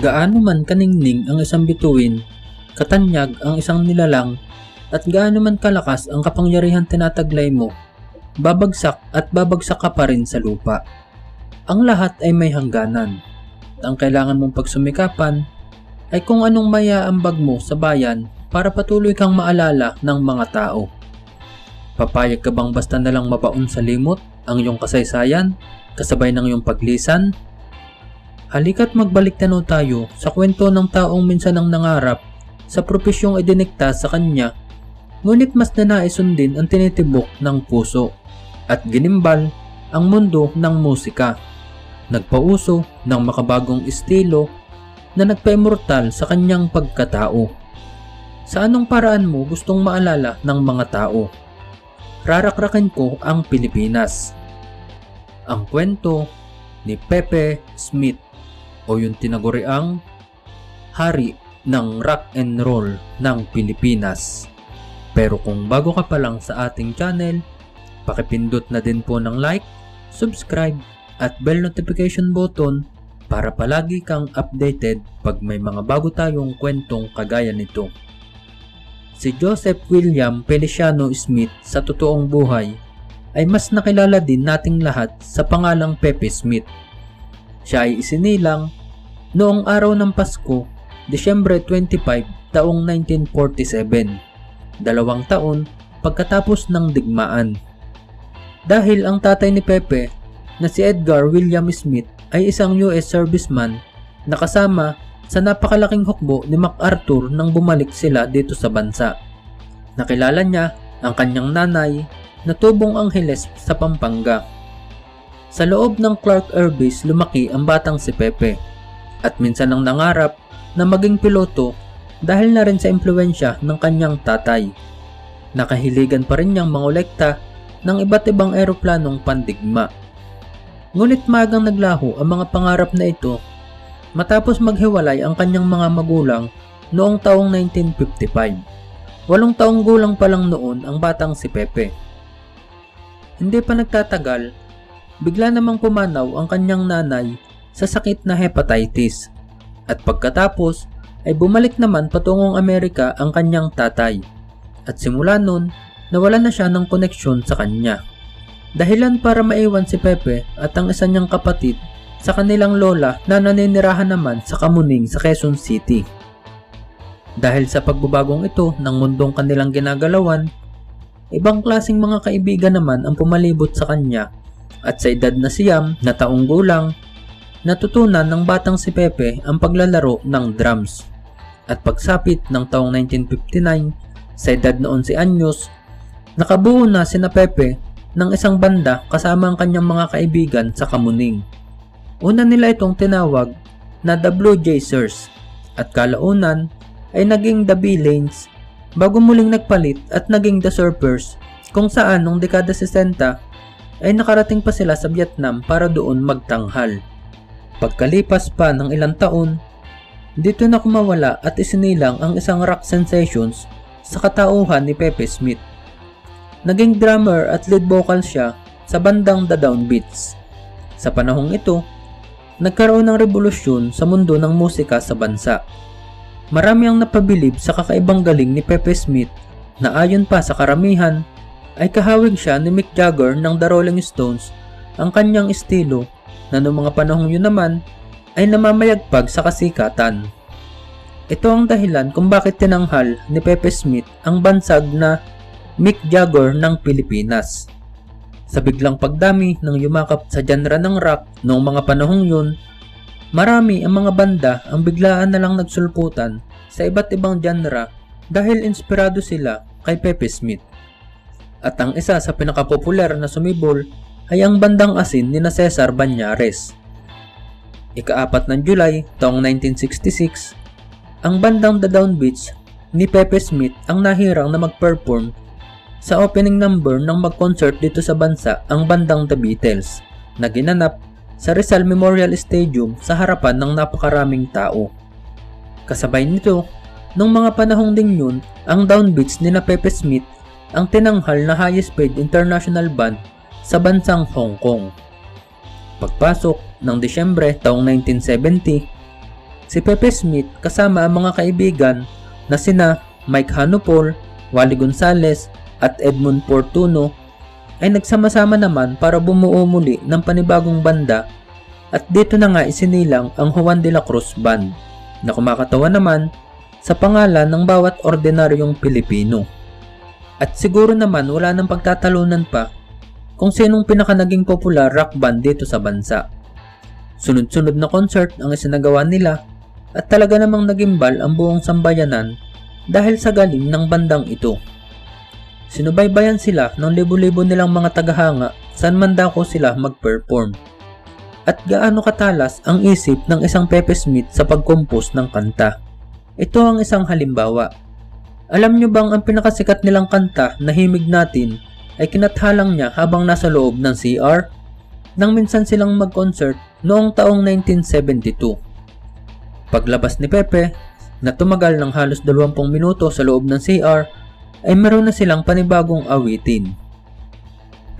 Gaano man kaningning ang isang bituin, katanyag ang isang nilalang, at gaano man kalakas ang kapangyarihan tinataglay mo, babagsak at babagsak ka pa rin sa lupa. Ang lahat ay may hangganan. Ang kailangan mong pagsumikapan ay kung anong mayaambag mo sa bayan para patuloy kang maalala ng mga tao. Papayag ka bang basta na lang mabaon sa limot ang iyong kasaysayan, kasabay ng iyong paglisan? Halika't magbalik tanaw tayo sa kwento ng taong minsan ang nangarap sa propesyong idinikta sa kanya, ngunit mas nanais sundin ang tinitibok ng puso at ginimbal ang mundo ng musika. Nagpauso ng makabagong estilo na nagpa-immortal sa kanyang pagkatao. Sa anong paraan mo gustong maalala ng mga tao? Rarakrakin ko ang Pilipinas. Ang kwento ni Pepe Smith o yung tinaguriang hari ng rock and roll ng Pilipinas. Pero kung bago ka pa lang sa ating channel, pakipindot na din po ng like, subscribe, at bell notification button para palagi kang updated pag may mga bago tayong kwentong kagaya nito. Si Joseph William Feliciano Smith sa totoong buhay ay mas nakilala din nating lahat sa pangalang Pepe Smith. Siya ay isinilang noong araw ng Pasko, Desyembre 25, taong 1947, dalawang taon pagkatapos ng digmaan. Dahil ang tatay ni Pepe na si Edgar William Smith ay isang US serviceman na kasama sa napakalaking hukbo ni MacArthur nang bumalik sila dito sa bansa. Nakilala niya ang kanyang nanay na tubong angheles sa Pampanga. Sa loob ng Clark Air Base lumaki ang batang si Pepe at minsan ang nangarap na maging piloto dahil na rin sa impluensya ng kanyang tatay. Nakahiligan pa rin niyang mangolekta ng iba't ibang eroplanong pandigma. Ngunit magang naglaho ang mga pangarap na ito matapos maghiwalay ang kanyang mga magulang noong taong 1955. Walong taong gulang pa lang noon ang batang si Pepe. Hindi pa nagtatagal, bigla namang pumanaw ang kanyang nanay sa sakit na hepatitis at pagkatapos ay bumalik naman patungong Amerika ang kanyang tatay at simula nun nawala na siya ng koneksyon sa kanya. Dahilan para maiwan si Pepe at ang isa niyang kapatid sa kanilang lola na naninirahan naman sa Kamuning sa Quezon City. Dahil sa pagbabagong ito ng mundong kanilang ginagalawan, ibang klasing mga kaibigan naman ang pumalibot sa kanya at sa edad na siyam na taong gulang, natutunan ng batang si Pepe ang paglalaro ng drums. At pagsapit ng taong 1959, sa edad na 11 anyos, nakabuo na sina Pepe ng isang banda kasama ang kanyang mga kaibigan sa Kamuning. Una nila itong tinawag na The Blue Jaysers at kalaunan ay naging The Villains bago muling nagpalit at naging The Surfers kung saan noong dekada 60 ay nakarating pa sila sa Vietnam para doon magtanghal. Pagkalipas pa ng ilang taon, dito na kumawala at isinilang ang isang rock sensations sa katauhan ni Pepe Smith naging drummer at lead vocal siya sa bandang The Downbeats. Sa panahong ito, nagkaroon ng revolusyon sa mundo ng musika sa bansa. Marami ang napabilib sa kakaibang galing ni Pepe Smith na ayon pa sa karamihan ay kahawig siya ni Mick Jagger ng The Rolling Stones ang kanyang estilo na noong mga panahong yun naman ay namamayagpag sa kasikatan. Ito ang dahilan kung bakit tinanghal ni Pepe Smith ang bansag na Mick Jagger ng Pilipinas. Sa biglang pagdami ng yumakap sa genre ng rock noong mga panahong yun, marami ang mga banda ang biglaan na lang nagsulputan sa iba't ibang genre dahil inspirado sila kay Pepe Smith. At ang isa sa pinakapopular na sumibol ay ang bandang asin ni na Cesar Banyares. Ikaapat ng July taong 1966, ang bandang The Downbeats ni Pepe Smith ang nahirang na mag-perform sa opening number ng mag-concert dito sa bansa ang bandang The Beatles na ginanap sa Rizal Memorial Stadium sa harapan ng napakaraming tao. Kasabay nito, nung mga panahong ding yun, ang downbeats ni na Pepe Smith ang tinanghal na highest paid international band sa bansang Hong Kong. Pagpasok ng Disyembre taong 1970, Si Pepe Smith kasama ang mga kaibigan na sina Mike Hanupol, Wally Gonzalez at Edmund Portuno ay nagsama-sama naman para bumuo muli ng panibagong banda at dito na nga isinilang ang Juan de la Cruz Band na kumakatawa naman sa pangalan ng bawat ordinaryong Pilipino. At siguro naman wala nang pagtatalunan pa kung sinong pinaka naging popular rock band dito sa bansa. Sunod-sunod na concert ang isinagawa nila at talaga namang nagimbal ang buong sambayanan dahil sa galing ng bandang ito. Sinubaybayan sila ng libo-libo nilang mga tagahanga saan man dako sila mag-perform. At gaano katalas ang isip ng isang Pepe Smith sa pag-compose ng kanta. Ito ang isang halimbawa. Alam nyo bang ang pinakasikat nilang kanta na himig natin ay kinathalang niya habang nasa loob ng CR? Nang minsan silang mag-concert noong taong 1972. Paglabas ni Pepe, na tumagal ng halos 20 minuto sa loob ng CR, ay meron na silang panibagong awitin.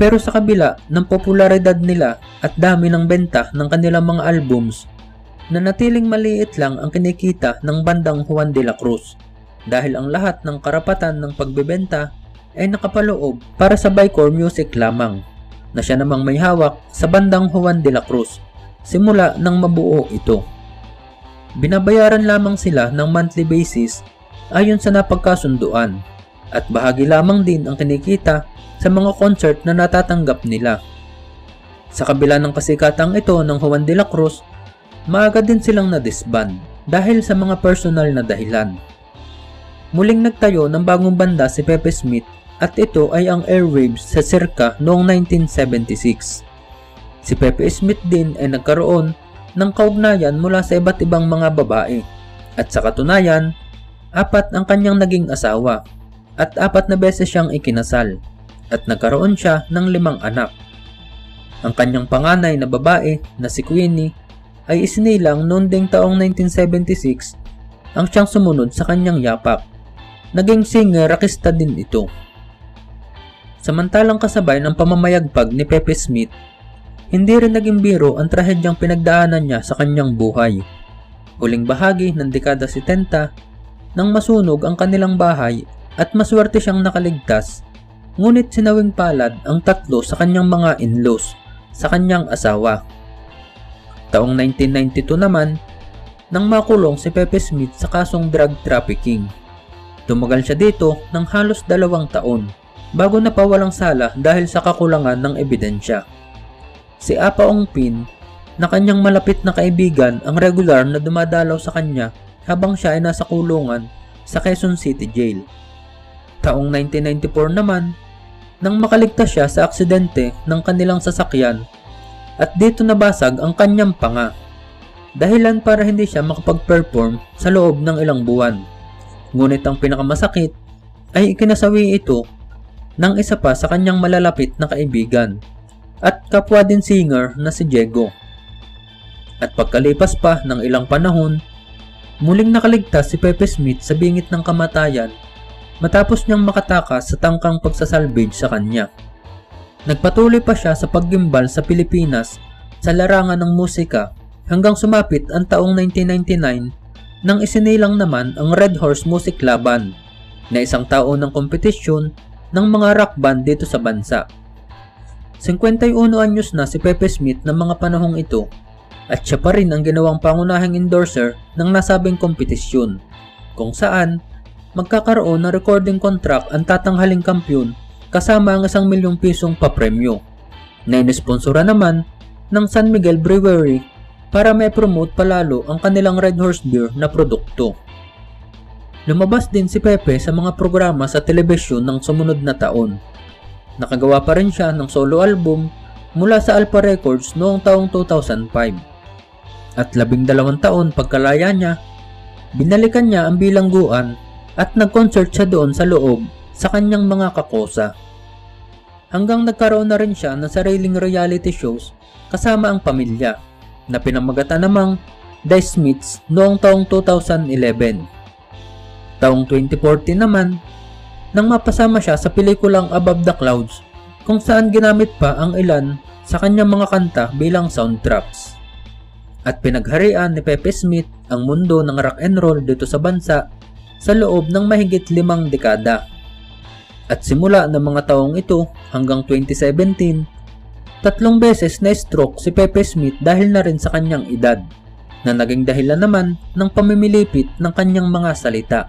Pero sa kabila ng popularidad nila at dami ng benta ng kanilang mga albums, nanatiling maliit lang ang kinikita ng bandang Juan de la Cruz dahil ang lahat ng karapatan ng pagbebenta ay nakapaloob para sa Bicor Music lamang na siya namang may hawak sa bandang Juan de la Cruz simula nang mabuo ito. Binabayaran lamang sila ng monthly basis ayon sa napagkasunduan at bahagi lamang din ang kinikita sa mga concert na natatanggap nila. Sa kabila ng kasikatang ito ng Juan de la Cruz, maaga din silang na-disband dahil sa mga personal na dahilan. Muling nagtayo ng bagong banda si Pepe Smith at ito ay ang Airwaves sa circa noong 1976. Si Pepe Smith din ay nagkaroon ng kaugnayan mula sa iba't ibang mga babae at sa katunayan, apat ang kanyang naging asawa at apat na beses siyang ikinasal at nagkaroon siya ng limang anak. Ang kanyang panganay na babae na si Queenie ay isinilang noong ding taong 1976 ang siyang sumunod sa kanyang yapak. Naging singer rakista din ito. Samantalang kasabay ng pamamayagpag ni Pepe Smith, hindi rin naging biro ang trahedyang pinagdaanan niya sa kanyang buhay. Huling bahagi ng dekada 70 nang masunog ang kanilang bahay at maswerte siyang nakaligtas, ngunit sinawing palad ang tatlo sa kanyang mga in-laws sa kanyang asawa. Taong 1992 naman, nang makulong si Pepe Smith sa kasong drug trafficking. Tumagal siya dito ng halos dalawang taon bago napawalang sala dahil sa kakulangan ng ebidensya. Si Apa Ong Pin na kanyang malapit na kaibigan ang regular na dumadalaw sa kanya habang siya ay nasa kulungan sa Quezon City Jail. Taong 1994 naman, nang makaligtas siya sa aksidente ng kanilang sasakyan at dito nabasag ang kanyang panga. Dahilan para hindi siya makapag-perform sa loob ng ilang buwan. Ngunit ang pinakamasakit ay ikinasawi ito ng isa pa sa kanyang malalapit na kaibigan at kapwa din singer na si Diego. At pagkalipas pa ng ilang panahon, muling nakaligtas si Pepe Smith sa bingit ng kamatayan matapos niyang makatakas sa tangkang pagsasalvage sa kanya. Nagpatuloy pa siya sa paggimbal sa Pilipinas sa larangan ng musika hanggang sumapit ang taong 1999 nang isinilang naman ang Red Horse Music Laban na isang taon ng kompetisyon ng mga rock band dito sa bansa. 51 anyos na si Pepe Smith ng mga panahong ito at siya pa rin ang ginawang pangunahing endorser ng nasabing kompetisyon kung saan magkakaroon ng recording contract ang tatanghaling kampyon kasama ang isang milyong pisong papremyo na inisponsora naman ng San Miguel Brewery para may promote palalo ang kanilang Red Horse Beer na produkto. Lumabas din si Pepe sa mga programa sa telebisyon ng sumunod na taon. Nakagawa pa rin siya ng solo album mula sa Alpha Records noong taong 2005. At labing dalawang taon pagkalaya niya, binalikan niya ang bilangguan at nag-concert siya doon sa loob sa kanyang mga kakosa. Hanggang nagkaroon na rin siya ng sariling reality shows kasama ang pamilya na pinamagatan namang The Smiths noong taong 2011. Taong 2014 naman, nang mapasama siya sa pelikulang Above the Clouds kung saan ginamit pa ang ilan sa kanyang mga kanta bilang soundtracks. at pinagharian ni Pepe Smith ang mundo ng rock and roll dito sa bansa sa loob ng mahigit limang dekada. At simula ng mga taong ito hanggang 2017, tatlong beses na stroke si Pepe Smith dahil na rin sa kanyang edad, na naging dahilan naman ng pamimilipit ng kanyang mga salita.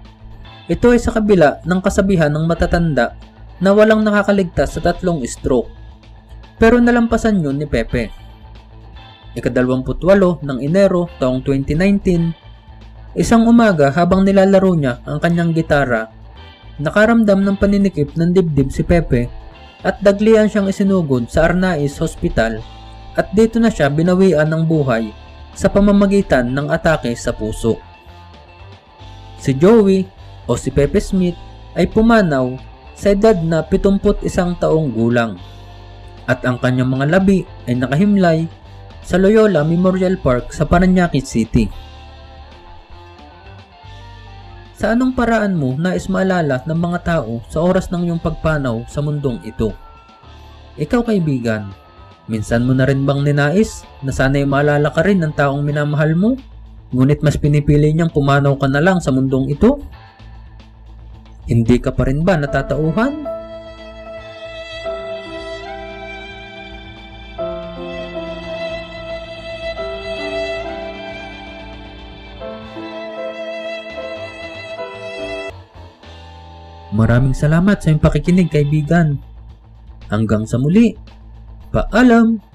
Ito ay sa kabila ng kasabihan ng matatanda na walang nakakaligtas sa tatlong stroke. Pero nalampasan yun ni Pepe. Ikadalawamputwalo ng Enero taong 2019, isang umaga habang nilalaro niya ang kanyang gitara, nakaramdam ng paninikip ng dibdib si Pepe at daglian siyang isinugod sa Arnaiz Hospital at dito na siya binawian ng buhay sa pamamagitan ng atake sa puso. Si Joey o si Pepe Smith ay pumanaw sa edad na 71 taong gulang at ang kanyang mga labi ay nakahimlay sa Loyola Memorial Park sa Paranaque City. Sa anong paraan mo nais maalala ng mga tao sa oras ng iyong pagpanaw sa mundong ito? Ikaw kaibigan, minsan mo na rin bang ninais na sana'y maalala ka rin ng taong minamahal mo? Ngunit mas pinipili niyang pumanaw ka na lang sa mundong ito? Hindi ka pa rin ba natatauhan? Maraming salamat sa iyong pakikinig kaibigan. Hanggang sa muli. Paalam!